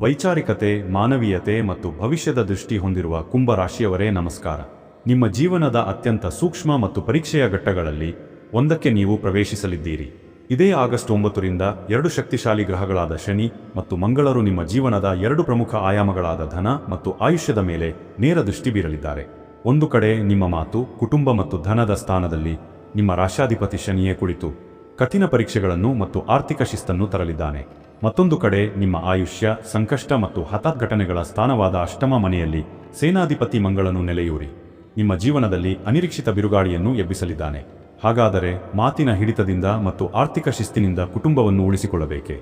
ವೈಚಾರಿಕತೆ, ಮಾನವೀಯತೆ ಮತ್ತು ಭವಿಷ್ಯದ ದೃಷ್ಟಿ ಹೊಂದಿರುವ ಕುಂಭ ರಾಶಿಯವರೇ ನಮಸ್ಕಾರ. ನಿಮ್ಮ ಜೀವನದ ಅತ್ಯಂತ ಸೂಕ್ಷ್ಮ ಮತ್ತು ಪರೀಕ್ಷೆಯ ಘಟ್ಟಗಳಲ್ಲಿ ಒಂದಕ್ಕೆ ನೀವು ಪ್ರವೇಶಿಸಲಿದ್ದೀರಿ. ಇದೇ ಆಗಸ್ಟ್ ಒಂಬತ್ತರಿಂದ ಎರಡು ಶಕ್ತಿಶಾಲಿ ಗ್ರಹಗಳಾದ ಶನಿ ಮತ್ತು ಮಂಗಳರು ನಿಮ್ಮ ಜೀವನದ ಎರಡು ಪ್ರಮುಖ ಆಯಾಮಗಳಾದ ಧನ ಮತ್ತು ಆಯುಷ್ಯದ ಮೇಲೆ ನೇರ ದೃಷ್ಟಿ ಬೀರಲಿದ್ದಾರೆ. ಒಂದು ಕಡೆ ನಿಮ್ಮ ಮಾತು, ಕುಟುಂಬ ಮತ್ತು ಧನದ ಸ್ಥಾನದಲ್ಲಿ ನಿಮ್ಮ ರಾಶಾಧಿಪತಿ ಶನಿಯೇ ಕುಳಿತು ಕಠಿಣ ಪರೀಕ್ಷೆಗಳನ್ನು ಮತ್ತು ಆರ್ಥಿಕ ಶಿಸ್ತನ್ನು ತರಲಿದ್ದಾನೆ. ಮತ್ತೊಂದು ಕಡೆ ನಿಮ್ಮ ಆಯುಷ್ಯ, ಸಂಕಷ್ಟ ಮತ್ತು ಹಠಾತ್ ಘಟನೆಗಳ ಸ್ಥಾನವಾದ ಅಷ್ಟಮ ಮನೆಯಲ್ಲಿ ಸೇನಾಧಿಪತಿ ಮಂಗಳನ್ನು ನೆಲೆಯೂರಿ. ನಿಮ್ಮ ಜೀವನದಲ್ಲಿ ಅನಿರೀಕ್ಷಿತ ಬಿರುಗಾಳಿಯನ್ನು ಎಬ್ಬಿಸಲಿದ್ದಾನೆ. ಹಾಗಾದರೆ ಮಾತಿನ ಹಿಡಿತದಿಂದ ಮತ್ತು ಆರ್ಥಿಕ ಶಿಸ್ತಿನಿಂದ ಕುಟುಂಬವನ್ನು ಉಳಿಸಿಕೊಳ್ಳಬೇಕೆ?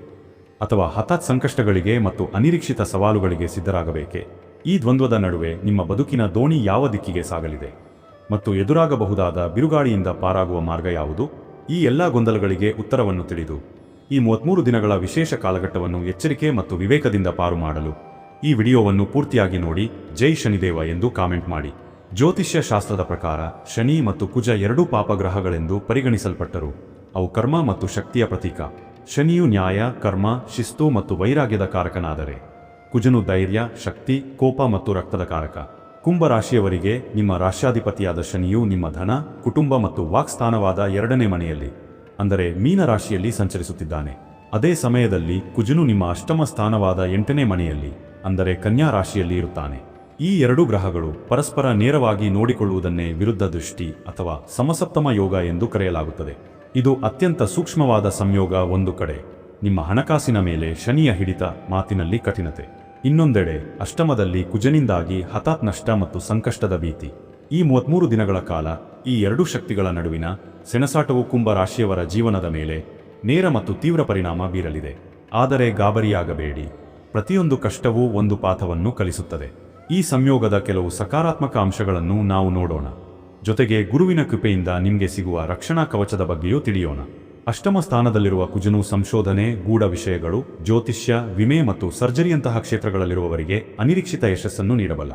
ಅಥವಾ ಹಠಾತ್ ಸಂಕಷ್ಟಗಳಿಗೆ ಮತ್ತು ಅನಿರೀಕ್ಷಿತ ಸವಾಲುಗಳಿಗೆ ಸಿದ್ಧರಾಗಬೇಕೆ? ಈ ದ್ವಂದ್ವದ ನಡುವೆ ನಿಮ್ಮ ಬದುಕಿನ ದೋಣಿ ಯಾವ ದಿಕ್ಕಿಗೆ ಸಾಗಲಿದೆ? ಮತ್ತು ಎದುರಾಗಬಹುದಾದ ಬಿರುಗಾಳಿಯಿಂದ ಪಾರಾಗುವ ಮಾರ್ಗ ಯಾವುದು? ಈ ಎಲ್ಲ ಗೊಂದಲಗಳಿಗೆ ಉತ್ತರವನ್ನು ತಿಳಿದು ಈ ಮೂವತ್ಮೂರು ದಿನಗಳ ವಿಶೇಷ ಕಾಲಘಟ್ಟವನ್ನು ಎಚ್ಚರಿಕೆ ಮತ್ತು ವಿವೇಕದಿಂದ ಪಾರು ಮಾಡಲು. ಈ ವಿಡಿಯೋವನ್ನು ಪೂರ್ತಿಯಾಗಿ ನೋಡಿ, ಜೈ ಶನಿದೇವ ಎಂದು ಕಾಮೆಂಟ್ ಮಾಡಿ. ಜ್ಯೋತಿಷ್ಯ ಶಾಸ್ತ್ರದ ಪ್ರಕಾರ, ಶನಿ ಮತ್ತು ಕುಜ ಎರಡೂ ಪಾಪಗ್ರಹಗಳೆಂದು ಪರಿಗಣಿಸಲ್ಪಟ್ಟರು. ಅವು ಕರ್ಮ ಮತ್ತು ಶಕ್ತಿಯ ಪ್ರತೀಕ. ಶನಿಯು ನ್ಯಾಯ, ಕರ್ಮ, ಶಿಸ್ತು ಮತ್ತು ವೈರಾಗ್ಯದ ಕಾರಕನಾದರೆ. ಕುಜನು ಧೈರ್ಯ, ಶಕ್ತಿ, ಕೋಪ ಮತ್ತು ರಕ್ತದ ಕಾರಕ. ಕುಂಭರಾಶಿಯವರಿಗೆ ನಿಮ್ಮ ರಾಶ್ಯಾಧಿಪತಿಯಾದ ಶನಿಯು ನಿಮ್ಮ ಧನ, ಕುಟುಂಬ ಮತ್ತು ವಾಕ್ಸ್ಥಾನವಾದ ಎರಡನೇ ಮನೆಯಲ್ಲಿ. ಅಂದರೆ ಮೀನ ರಾಶಿಯಲ್ಲಿ ಸಂಚರಿಸುತ್ತಿದ್ದಾನೆ. ಅದೇ ಸಮಯದಲ್ಲಿ ಕುಜನು ನಿಮ್ಮ ಅಷ್ಟಮ ಸ್ಥಾನವಾದ ಎಂಟನೇ ಮನೆಯಲ್ಲಿ, ಅಂದರೆ ಕನ್ಯಾ ರಾಶಿಯಲ್ಲಿ ಇರುತ್ತಾನೆ. ಈ ಎರಡು ಗ್ರಹಗಳು ಪರಸ್ಪರ ನೇರವಾಗಿ ನೋಡಿಕೊಳ್ಳುವುದನ್ನೇ ವಿರುದ್ಧ ದೃಷ್ಟಿ ಅಥವಾ ಸಮಸಪ್ತಮ ಯೋಗ ಎಂದು ಕರೆಯಲಾಗುತ್ತದೆ. ಇದು ಅತ್ಯಂತ ಸೂಕ್ಷ್ಮವಾದ ಸಂಯೋಗ ಒಂದು ಕಡೆ. ನಿಮ್ಮ ಹಣಕಾಸಿನ ಮೇಲೆ ಶನಿಯ ಹಿಡಿತ ಮಾತಿನಲ್ಲಿ ಕಠಿಣತೆ. ಇನ್ನೊಂದೆಡೆ ಅಷ್ಟಮದಲ್ಲಿ ಕುಜನಿಂದಾಗಿ ಹತಾತ್ ನಷ್ಟ ಮತ್ತು ಸಂಕಷ್ಟದ ಭೀತಿ. ಈ ಮೂವತ್ಮೂರು ದಿನಗಳ ಕಾಲ ಈ ಎರಡೂ ಶಕ್ತಿಗಳ ನಡುವಿನ ಸೆಣಸಾಟವು ಕುಂಭ ರಾಶಿಯವರ ಜೀವನದ ಮೇಲೆ ನೇರ ಮತ್ತು ತೀವ್ರ ಪರಿಣಾಮ ಬೀರಲಿದೆ. ಆದರೆ ಗಾಬರಿಯಾಗಬೇಡಿ. ಪ್ರತಿಯೊಂದು ಕಷ್ಟವೂ ಒಂದು ಪಾಠವನ್ನು ಕಲಿಸುತ್ತದೆ. ಈ ಸಂಯೋಗದ ಕೆಲವು ಸಕಾರಾತ್ಮಕ ಅಂಶಗಳನ್ನು ನಾವು ನೋಡೋಣ. ಜೊತೆಗೆ ಗುರುವಿನ ಕೃಪೆಯಿಂದ ನಿಮಗೆ ಸಿಗುವ ರಕ್ಷಣಾ ಕವಚದ ಬಗ್ಗೆಯೂ ತಿಳಿಯೋಣ. ಅಷ್ಟಮ ಸ್ಥಾನದಲ್ಲಿರುವ ಕುಜನು ಸಂಶೋಧನೆ, ಗೂಢ ವಿಷಯಗಳು, ಜ್ಯೋತಿಷ್ಯ, ವಿಮೆ ಮತ್ತು ಸರ್ಜರಿಯಂತಹ ಕ್ಷೇತ್ರಗಳಲ್ಲಿರುವವರಿಗೆ ಅನಿರೀಕ್ಷಿತ ಯಶಸ್ಸನ್ನು ನೀಡಬಲ್ಲ.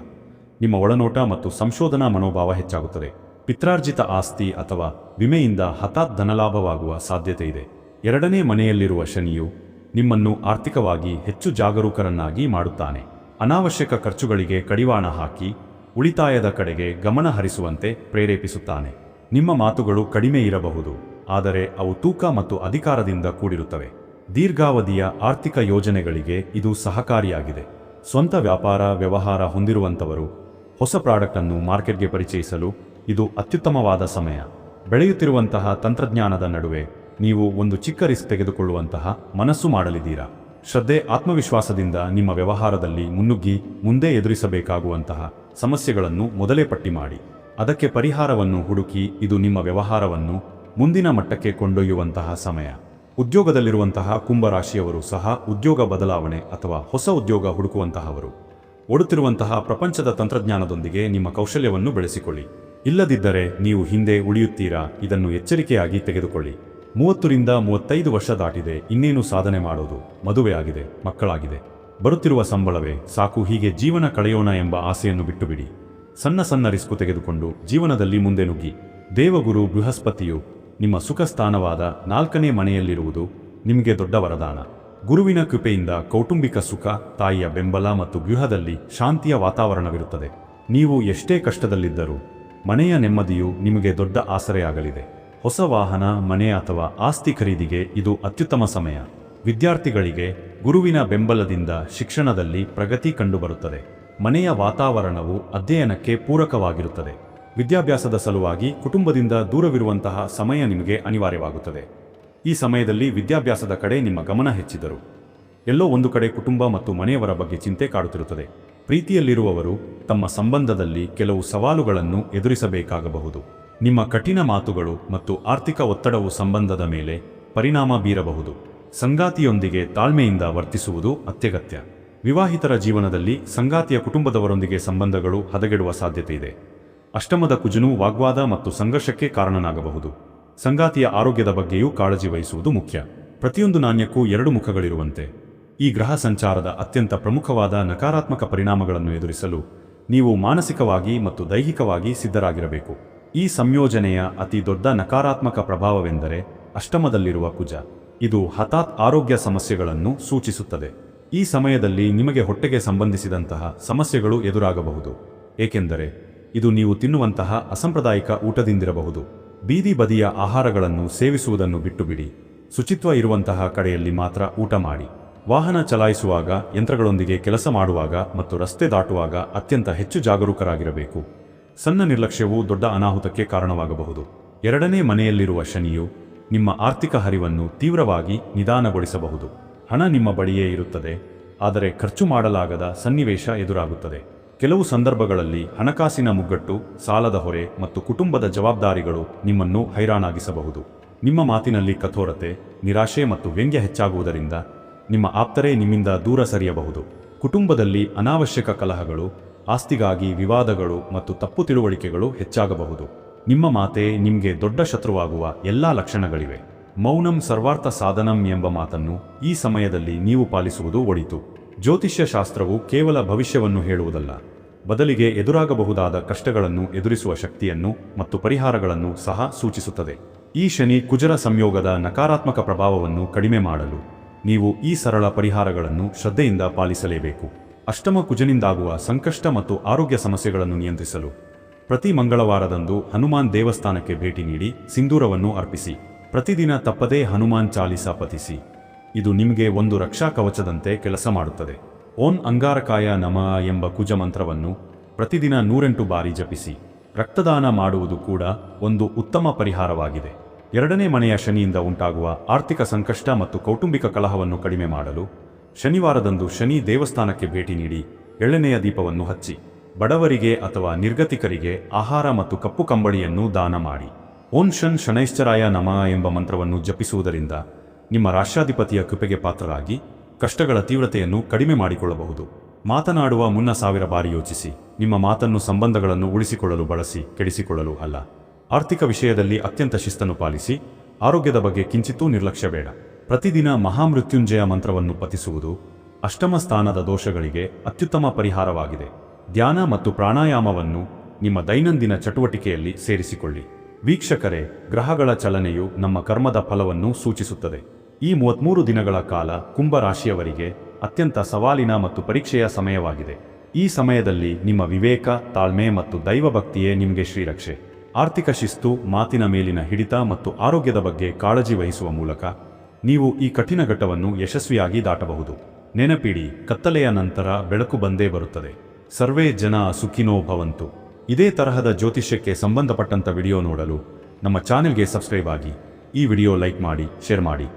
ನಿಮ್ಮ ಒಳನೋಟ ಮತ್ತು ಸಂಶೋಧನಾ ಮನೋಭಾವ ಹೆಚ್ಚಾಗುತ್ತದೆ. ಪಿತ್ರಾರ್ಜಿತ ಆಸ್ತಿ ಅಥವಾ ವಿಮೆಯಿಂದ ಹಠಾತ್ ಧನಲಾಭವಾಗುವ ಸಾಧ್ಯತೆ ಇದೆ ಎರಡನೇ ಮನೆಯಲ್ಲಿರುವ ಶನಿಯು ನಿಮ್ಮನ್ನು ಆರ್ಥಿಕವಾಗಿ ಹೆಚ್ಚು ಜಾಗರೂಕರನ್ನಾಗಿ ಮಾಡುತ್ತಾನೆ. ಅನಾವಶ್ಯಕ ಖರ್ಚುಗಳಿಗೆ ಕಡಿವಾಣ ಹಾಕಿ ಉಳಿತಾಯದ ಕಡೆಗೆ ಗಮನ ಹರಿಸುವಂತೆ ಪ್ರೇರೇಪಿಸುತ್ತಾನೆ. ನಿಮ್ಮ ಮಾತುಗಳು ಕಡಿಮೆ ಇರಬಹುದು, ಆದರೆ ಅವು ತೂಕ ಮತ್ತು ಅಧಿಕಾರದಿಂದ ಕೂಡಿರುತ್ತವೆ. ದೀರ್ಘಾವಧಿಯ ಆರ್ಥಿಕ ಯೋಜನೆಗಳಿಗೆ ಇದು ಸಹಕಾರಿಯಾಗಿದೆ. ಸ್ವಂತ ವ್ಯಾಪಾರ ವ್ಯವಹಾರ ಹೊಂದಿರುವಂಥವರು ಹೊಸ ಪ್ರಾಡಕ್ಟನ್ನು ಮಾರ್ಕೆಟ್ಗೆ ಪರಿಚಯಿಸಲು ಇದು ಅತ್ಯುತ್ತಮವಾದ ಸಮಯ. ಬೆಳೆಯುತ್ತಿರುವಂತಹ ತಂತ್ರಜ್ಞಾನದ ನಡುವೆ ನೀವು ಒಂದು ಚಿಕ್ಕ ರಿಸ್ಕ್ ತೆಗೆದುಕೊಳ್ಳುವಂತಹ ಮನಸ್ಸು ಮಾಡಲಿದ್ದೀರಾ? ಶ್ರದ್ಧೆ, ಆತ್ಮವಿಶ್ವಾಸದಿಂದ ನಿಮ್ಮ ವ್ಯವಹಾರದಲ್ಲಿ ಮುನ್ನುಗ್ಗಿ ಮುಂದೆ ಎದುರಿಸಬೇಕಾಗುವಂತಹ ಸಮಸ್ಯೆಗಳನ್ನು ಮೊದಲೇ ಪಟ್ಟಿ ಮಾಡಿ. ಅದಕ್ಕೆ ಪರಿಹಾರವನ್ನು ಹುಡುಕಿ ಇದು ನಿಮ್ಮ ವ್ಯವಹಾರವನ್ನು ಮುಂದಿನ ಮಟ್ಟಕ್ಕೆ ಕೊಂಡೊಯ್ಯುವಂತಹ ಸಮಯ. ಉದ್ಯೋಗದಲ್ಲಿರುವಂತಹ ಕುಂಭರಾಶಿಯವರು ಸಹ ಉದ್ಯೋಗ ಬದಲಾವಣೆ ಅಥವಾ ಹೊಸ ಉದ್ಯೋಗ ಹುಡುಕುವಂತಹವರು. ಓಡುತ್ತಿರುವಂತಹ ಪ್ರಪಂಚದ ತಂತ್ರಜ್ಞಾನದೊಂದಿಗೆ ನಿಮ್ಮ ಕೌಶಲ್ಯವನ್ನು ಬೆಳೆಸಿಕೊಳ್ಳಿ. ಇಲ್ಲದಿದ್ದರೆ ನೀವು ಹಿಂದೆ ಉಳಿಯುತ್ತೀರಾ? ಇದನ್ನು ಎಚ್ಚರಿಕೆಯಾಗಿ ತೆಗೆದುಕೊಳ್ಳಿ. ಮೂವತ್ತರಿಂದ ಮೂವತ್ತೈದು ವರ್ಷ ದಾಟಿದೆ ಇನ್ನೇನು ಸಾಧನೆ ಮಾಡೋದು? ಮದುವೆಯಾಗಿದೆ ಮಕ್ಕಳಾಗಿದೆ. ಬರುತ್ತಿರುವ ಸಂಬಳವೇ, ಸಾಕು, ಹೀಗೆ ಜೀವನ ಕಳೆಯೋಣ ಎಂಬ ಆಸೆಯನ್ನು ಬಿಟ್ಟುಬಿಡಿ. ಸಣ್ಣ ಸಣ್ಣ ರಿಸ್ಕು ತೆಗೆದುಕೊಂಡು ಜೀವನದಲ್ಲಿ ಮುಂದೆ ನುಗ್ಗಿ. ದೇವಗುರು, ಬೃಹಸ್ಪತಿಯು, ನಿಮ್ಮ ಸುಖ ಸ್ಥಾನವಾದ ನಾಲ್ಕನೇ ಮನೆಯಲ್ಲಿರುವುದು ನಿಮಗೆ ದೊಡ್ಡ ವರದಾನ. ಗುರುವಿನ ಕೃಪೆಯಿಂದ ಕೌಟುಂಬಿಕ ಸುಖ, ತಾಯಿಯ ಬೆಂಬಲ ಮತ್ತು ಗೃಹದಲ್ಲಿ ಶಾಂತಿಯ ವಾತಾವರಣವಿರುತ್ತದೆ. ನೀವು ಎಷ್ಟೇ ಕಷ್ಟದಲ್ಲಿದ್ದರೂ ಮನೆಯ ನೆಮ್ಮದಿಯು ನಿಮಗೆ ದೊಡ್ಡ ಆಸರೆಯಾಗಲಿದೆ. ಹೊಸ ವಾಹನ, ಮನೆ ಅಥವಾ ಆಸ್ತಿ ಖರೀದಿಗೆ ಇದು ಅತ್ಯುತ್ತಮ ಸಮಯ. ವಿದ್ಯಾರ್ಥಿಗಳಿಗೆ ಗುರುವಿನ ಬೆಂಬಲದಿಂದ ಶಿಕ್ಷಣದಲ್ಲಿ ಪ್ರಗತಿ ಕಂಡುಬರುತ್ತದೆ. ಮನೆಯ ವಾತಾವರಣವು ಅಧ್ಯಯನಕ್ಕೆ ಪೂರಕವಾಗಿರುತ್ತದೆ. ವಿದ್ಯಾಭ್ಯಾಸದ ಸಲುವಾಗಿ ಕುಟುಂಬದಿಂದ ದೂರವಿರುವಂತಹ ಸಮಯ ನಿಮಗೆ ಅನಿವಾರ್ಯವಾಗುತ್ತದೆ. ಈ ಸಮಯದಲ್ಲಿ ವಿದ್ಯಾಭ್ಯಾಸದ ಕಡೆ ನಿಮ್ಮ ಗಮನ ಹೆಚ್ಚಿದರು ಎಲ್ಲೋ ಒಂದು ಕಡೆ ಕುಟುಂಬ ಮತ್ತು ಮನೆಯವರ ಬಗ್ಗೆ ಚಿಂತೆ ಕಾಡುತ್ತಿರುತ್ತದೆ. ಪ್ರೀತಿಯಲ್ಲಿರುವವರು ತಮ್ಮ ಸಂಬಂಧದಲ್ಲಿ ಕೆಲವು ಸವಾಲುಗಳನ್ನು ಎದುರಿಸಬೇಕಾಗಬಹುದು. ನಿಮ್ಮ ಕಠಿಣ ಮಾತುಗಳು ಮತ್ತು ಆರ್ಥಿಕ ಒತ್ತಡವು ಸಂಬಂಧದ ಮೇಲೆ ಪರಿಣಾಮ ಬೀರಬಹುದು. ಸಂಗಾತಿಯೊಂದಿಗೆ ತಾಳ್ಮೆಯಿಂದ ವರ್ತಿಸುವುದು ಅತ್ಯಗತ್ಯ. ವಿವಾಹಿತರ ಜೀವನದಲ್ಲಿ ಸಂಗಾತಿಯ ಕುಟುಂಬದವರೊಂದಿಗೆ ಸಂಬಂಧಗಳು ಹದಗೆಡುವ ಸಾಧ್ಯತೆ ಇದೆ. ಅಷ್ಟಮದ ಕುಜನು ವಾಗ್ವಾದ ಮತ್ತು ಸಂಘರ್ಷಕ್ಕೆ ಕಾರಣನಾಗಬಹುದು. ಸಂಗಾತಿಯ ಆರೋಗ್ಯದ ಬಗ್ಗೆಯೂ ಕಾಳಜಿ ವಹಿಸುವುದು ಮುಖ್ಯ. ಪ್ರತಿಯೊಂದು ನಾಣ್ಯಕ್ಕೂ ಎರಡು ಮುಖಗಳಿರುವಂತೆ. ಈ ಗ್ರಹ ಸಂಚಾರದ ಅತ್ಯಂತ ಪ್ರಮುಖವಾದ ನಕಾರಾತ್ಮಕ ಪರಿಣಾಮಗಳನ್ನು ಎದುರಿಸಲು ನೀವು ಮಾನಸಿಕವಾಗಿ ಮತ್ತು ದೈಹಿಕವಾಗಿ ಸಿದ್ಧರಾಗಿರಬೇಕು. ಈ ಸಂಯೋಜನೆಯ ಅತಿ ದೊಡ್ಡ ನಕಾರಾತ್ಮಕ ಪ್ರಭಾವವೆಂದರೆ ಅಷ್ಟಮದಲ್ಲಿರುವ ಕುಜ. ಇದು ಹಠಾತ್ ಆರೋಗ್ಯ ಸಮಸ್ಯೆಗಳನ್ನು ಸೂಚಿಸುತ್ತದೆ. ಈ ಸಮಯದಲ್ಲಿ ನಿಮಗೆ ಹೊಟ್ಟೆಗೆ ಸಂಬಂಧಿಸಿದಂತಹ ಸಮಸ್ಯೆಗಳು ಎದುರಾಗಬಹುದು. ಏಕೆಂದರೆ ಇದು ನೀವು ತಿನ್ನುವಂತಹ ಅಸಂಪ್ರದಾಯಿಕ ಊಟದಿಂದಿರಬಹುದು. ಬೀದಿ ಬದಿಯ ಆಹಾರಗಳನ್ನು ಸೇವಿಸುವುದನ್ನು ಬಿಟ್ಟುಬಿಡಿ. ಶುಚಿತ್ವ ಇರುವಂತಹ ಕಡೆಯಲ್ಲಿ ಮಾತ್ರ ಊಟ ಮಾಡಿ. ವಾಹನ ಚಲಾಯಿಸುವಾಗ, ಯಂತ್ರಗಳೊಂದಿಗೆ ಕೆಲಸ ಮಾಡುವಾಗ ಮತ್ತು ರಸ್ತೆ ದಾಟುವಾಗ ಅತ್ಯಂತ ಹೆಚ್ಚು ಜಾಗರೂಕರಾಗಿರಬೇಕು. ಸಣ್ಣ ನಿರ್ಲಕ್ಷ್ಯವು ದೊಡ್ಡ ಅನಾಹುತಕ್ಕೆ ಕಾರಣವಾಗಬಹುದು. ಎರಡನೇ ಮನೆಯಲ್ಲಿರುವ ಶನಿಯು ನಿಮ್ಮ ಆರ್ಥಿಕ ಹರಿವನ್ನು ತೀವ್ರವಾಗಿ ನಿಧಾನಗೊಳಿಸಬಹುದು. ಹಣ ನಿಮ್ಮ ಬಳಿಯೇ ಇರುತ್ತದೆ, ಆದರೆ ಖರ್ಚು ಮಾಡಲಾಗದ ಸನ್ನಿವೇಶ ಎದುರಾಗುತ್ತದೆ. ಕೆಲವು ಸಂದರ್ಭಗಳಲ್ಲಿ ಹಣಕಾಸಿನ ಮುಗ್ಗಟ್ಟು, ಸಾಲದ ಹೊರೆ ಮತ್ತು ಕುಟುಂಬದ ಜವಾಬ್ದಾರಿಗಳು ನಿಮ್ಮನ್ನು ಹೈರಾಣಾಗಿಸಬಹುದು. ನಿಮ್ಮ ಮಾತಿನಲ್ಲಿ ಕಠೋರತೆ, ನಿರಾಶೆ ಮತ್ತು ವ್ಯಂಗ್ಯ ಹೆಚ್ಚಾಗುವುದರಿಂದ ನಿಮ್ಮ ಆಪ್ತರೇ ನಿಮ್ಮಿಂದ ದೂರ ಸರಿಯಬಹುದು. ಕುಟುಂಬದಲ್ಲಿ ಅನಾವಶ್ಯಕ ಕಲಹಗಳು, ಆಸ್ತಿಗಾಗಿ ವಿವಾದಗಳು ಮತ್ತು ತಪ್ಪು ತಿಳುವಳಿಕೆಗಳು ಹೆಚ್ಚಾಗಬಹುದು. ನಿಮ್ಮ ಮಾತೆ ನಿಮಗೆ ದೊಡ್ಡ ಶತ್ರುವಾಗುವ ಎಲ್ಲಾ ಲಕ್ಷಣಗಳಿವೆ. ಮೌನಂ ಸರ್ವಾರ್ಥ ಸಾಧನಂ ಎಂಬ ಮಾತನ್ನು ಈ ಸಮಯದಲ್ಲಿ ನೀವು ಪಾಲಿಸುವುದು ಒಳಿತು. ಜ್ಯೋತಿಷ್ಯ ಶಾಸ್ತ್ರವು ಕೇವಲ ಭವಿಷ್ಯವನ್ನು ಹೇಳುವುದಲ್ಲ, ಬದಲಿಗೆ ಎದುರಾಗಬಹುದಾದ ಕಷ್ಟಗಳನ್ನು ಎದುರಿಸುವ ಶಕ್ತಿಯನ್ನು ಮತ್ತು ಪರಿಹಾರಗಳನ್ನು ಸಹ ಸೂಚಿಸುತ್ತದೆ. ಈ ಶನಿ ಕುಜರ ಸಂಯೋಗದ ನಕಾರಾತ್ಮಕ ಪ್ರಭಾವವನ್ನು ಕಡಿಮೆ ಮಾಡಲು ನೀವು ಈ ಸರಳ ಪರಿಹಾರಗಳನ್ನು ಶ್ರದ್ಧೆಯಿಂದ ಪಾಲಿಸಲೇಬೇಕು. ಅಷ್ಟಮ ಕುಜನಿಂದಾಗುವ ಸಂಕಷ್ಟ ಮತ್ತು ಆರೋಗ್ಯ ಸಮಸ್ಯೆಗಳನ್ನು ನಿಯಂತ್ರಿಸಲು ಪ್ರತಿ ಮಂಗಳವಾರದಂದು ಹನುಮಾನ್ ದೇವಸ್ಥಾನಕ್ಕೆ ಭೇಟಿ ನೀಡಿ ಸಿಂಧೂರವನ್ನು ಅರ್ಪಿಸಿ. ಪ್ರತಿದಿನ ತಪ್ಪದೇ ಹನುಮಾನ್ ಚಾಲಿಸ ಪತಿಸಿ ಇದು ನಿಮಗೆ ಒಂದು ರಕ್ಷಾ ಕವಚದಂತೆ ಕೆಲಸ ಮಾಡುತ್ತದೆ. ಓಂ ಅಂಗಾರಕಾಯ ನಮ ಎಂಬ ಕುಜ ಮಂತ್ರವನ್ನು ಪ್ರತಿದಿನ ನೂರೆಂಟು ಬಾರಿ ಜಪಿಸಿ. ರಕ್ತದಾನ ಮಾಡುವುದು ಕೂಡ ಒಂದು ಉತ್ತಮ ಪರಿಹಾರವಾಗಿದೆ. ಎರಡನೇ ಮನೆಯ ಶನಿಯಿಂದ ಉಂಟಾಗುವ ಆರ್ಥಿಕ ಸಂಕಷ್ಟ ಮತ್ತು ಕೌಟುಂಬಿಕ ಕಲಹವನ್ನು ಕಡಿಮೆ ಮಾಡಲು ಶನಿವಾರದಂದು ಶನಿ ದೇವಸ್ಥಾನಕ್ಕೆ ಭೇಟಿ ನೀಡಿ ಎಳ್ಳೆನೆಯ ದೀಪವನ್ನು ಹಚ್ಚಿ, ಬಡವರಿಗೆ ಅಥವಾ ನಿರ್ಗತಿಕರಿಗೆ ಆಹಾರ ಮತ್ತು ಕಪ್ಪು ಕಂಬಳಿಯನ್ನು ದಾನ ಮಾಡಿ. ಓಂ ಶನ್ ಶನೈಶ್ಚರಾಯ ನಮ ಎಂಬ ಮಂತ್ರವನ್ನು ಜಪಿಸುವುದರಿಂದ ನಿಮ್ಮ ರಾಷ್ಟ್ರಾಧಿಪತಿಯ ಕೃಪೆಗೆ ಪಾತ್ರರಾಗಿ ಕಷ್ಟಗಳ ತೀವ್ರತೆಯನ್ನು ಕಡಿಮೆ ಮಾಡಿಕೊಳ್ಳಬಹುದು. ಮಾತನಾಡುವ ಮುನ್ನ ಸಾವಿರ ಬಾರಿ ಯೋಚಿಸಿ, ನಿಮ್ಮ ಮಾತನ್ನು ಸಂಬಂಧಗಳನ್ನು ಉಳಿಸಿಕೊಳ್ಳಲು ಬಳಸಿ, ಕೆಡಿಸಿಕೊಳ್ಳಲು ಅಲ್ಲ. ಆರ್ಥಿಕ ವಿಷಯದಲ್ಲಿ ಅತ್ಯಂತ ಶಿಸ್ತನ್ನು ಪಾಲಿಸಿ, ಆರೋಗ್ಯದ ಬಗ್ಗೆ ಕಿಂಚಿತ್ತೂ ನಿರ್ಲಕ್ಷ್ಯ ಬೇಡ. ಪ್ರತಿದಿನ ಮಹಾಮೃತ್ಯುಂಜಯ ಮಂತ್ರವನ್ನು ಪತಿಸುವುದು ಅಷ್ಟಮ ಸ್ಥಾನದ ದೋಷಗಳಿಗೆ ಅತ್ಯುತ್ತಮ ಪರಿಹಾರವಾಗಿದೆ. ಧ್ಯಾನ ಮತ್ತು ಪ್ರಾಣಾಯಾಮವನ್ನು ನಿಮ್ಮ ದೈನಂದಿನ ಚಟುವಟಿಕೆಯಲ್ಲಿ ಸೇರಿಸಿಕೊಳ್ಳಿ. ವೀಕ್ಷಕರೇ, ಗ್ರಹಗಳ ಚಲನೆಯು ನಮ್ಮ ಕರ್ಮದ ಫಲವನ್ನು ಸೂಚಿಸುತ್ತದೆ. ಈ ಮೂವತ್ಮೂರು ದಿನಗಳ ಕಾಲ ಕುಂಭ ರಾಶಿಯವರಿಗೆ ಅತ್ಯಂತ ಸವಾಲಿನ ಮತ್ತು ಪರೀಕ್ಷೆಯ ಸಮಯವಾಗಿದೆ. ಈ ಸಮಯದಲ್ಲಿ ನಿಮ್ಮ ವಿವೇಕ, ತಾಳ್ಮೆ ಮತ್ತು ದೈವಭಕ್ತಿಯೇ ನಿಮಗೆ ಶ್ರೀರಕ್ಷೆ. ಆರ್ಥಿಕ ಶಿಸ್ತು, ಮಾತಿನ ಮೇಲಿನ ಹಿಡಿತ ಮತ್ತು ಆರೋಗ್ಯದ ಬಗ್ಗೆ ಕಾಳಜಿ ವಹಿಸುವ ಮೂಲಕ ನೀವು ಈ ಕಠಿಣ ಘಟ್ಟವನ್ನು ಯಶಸ್ವಿಯಾಗಿ ದಾಟಬಹುದು. ನೆನಪಿಡಿ, ಕತ್ತಲೆಯ ನಂತರ ಬೆಳಕು ಬಂದೇ ಬರುತ್ತದೆ. ಸರ್ವೇ ಜನ ಸುಖಿನೋ ಭವಂತು. ಇದೇ ತರಹದ ಜ್ಯೋತಿಷ್ಯಕ್ಕೆ ಸಂಬಂಧಪಟ್ಟಂತ ವಿಡಿಯೋ ನೋಡಲು ನಮ್ಮ ಚಾನೆಲ್ಗೆ ಸಬ್ಸ್ಕ್ರೈಬ್ ಆಗಿ ಈ ವಿಡಿಯೋ ಲೈಕ್ ಮಾಡಿ, ಶೇರ್ ಮಾಡಿ.